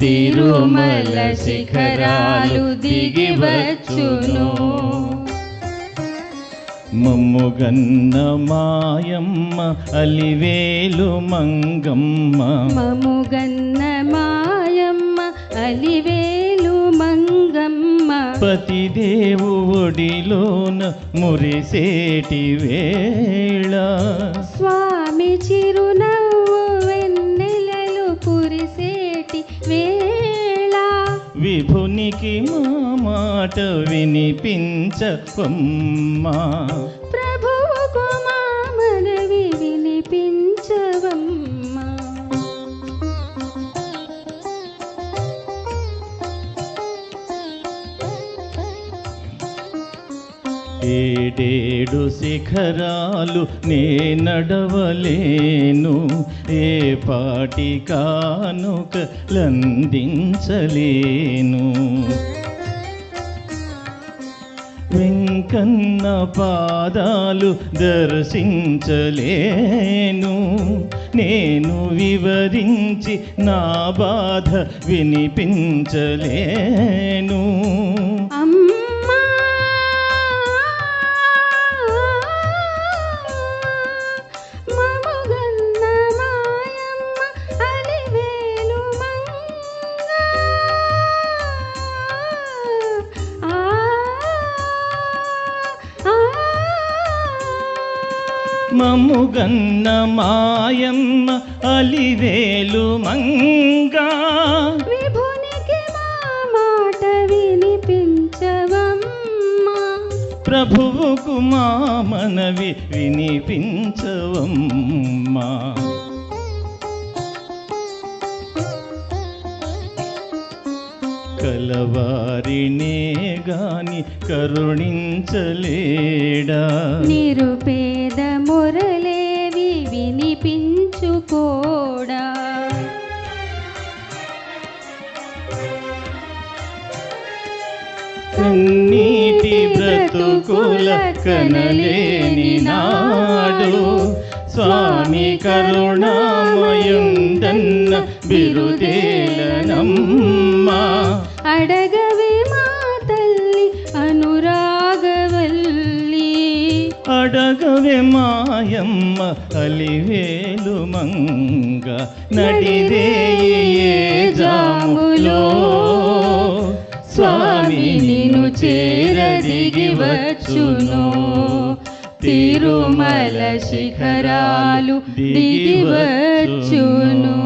తిరుమల శిఖరాలు దిగి వచ్చును. మమ్ముగన్న మాయమ్మ అలివేలు మంగమ్మ. మముగన్న మాయమ్మ అలివేలు మంగమ్మ. పతిదేవు ఒడిలోన మురిసేటి వేళ. స్వామి చిరునవ్వు మాట వినిపించవమ్మా. ప్రభువుకు మా మనవి వినిపించవమ్మా. ఏడేడు శిఖరాలు నే నడవలేను ఏ పాటి కానుకలందించలేను కన్న పాదాలు దర్శించలేను. నేను వివరించి నా బాధ వినిపించలేను. అమ్మ మమ్ముగన్న మాయమ్మ అలివేలు మంగా. విభునికి మా మాట వినిపించవమ్మా. ప్రభువుకు మా మనవి వినిపించవమ్మా. కలవారినే గాని కరుణించలేడా? నిరుపేద కన్నీటి బ్రతుకుల కనలేని నాడు స్వామి కరుణామయుండన్న బిరుదేలనమ్మా. అడగవే మా తల్లి అనురాగవల్లి. అడగవే మాయమ్మ అలివేలు మంగ. నడిదే జాములో. స్వామి నిన్ను చేరదిగి వచ్చును తిరుమల శిఖరాలు దిగి వచ్చును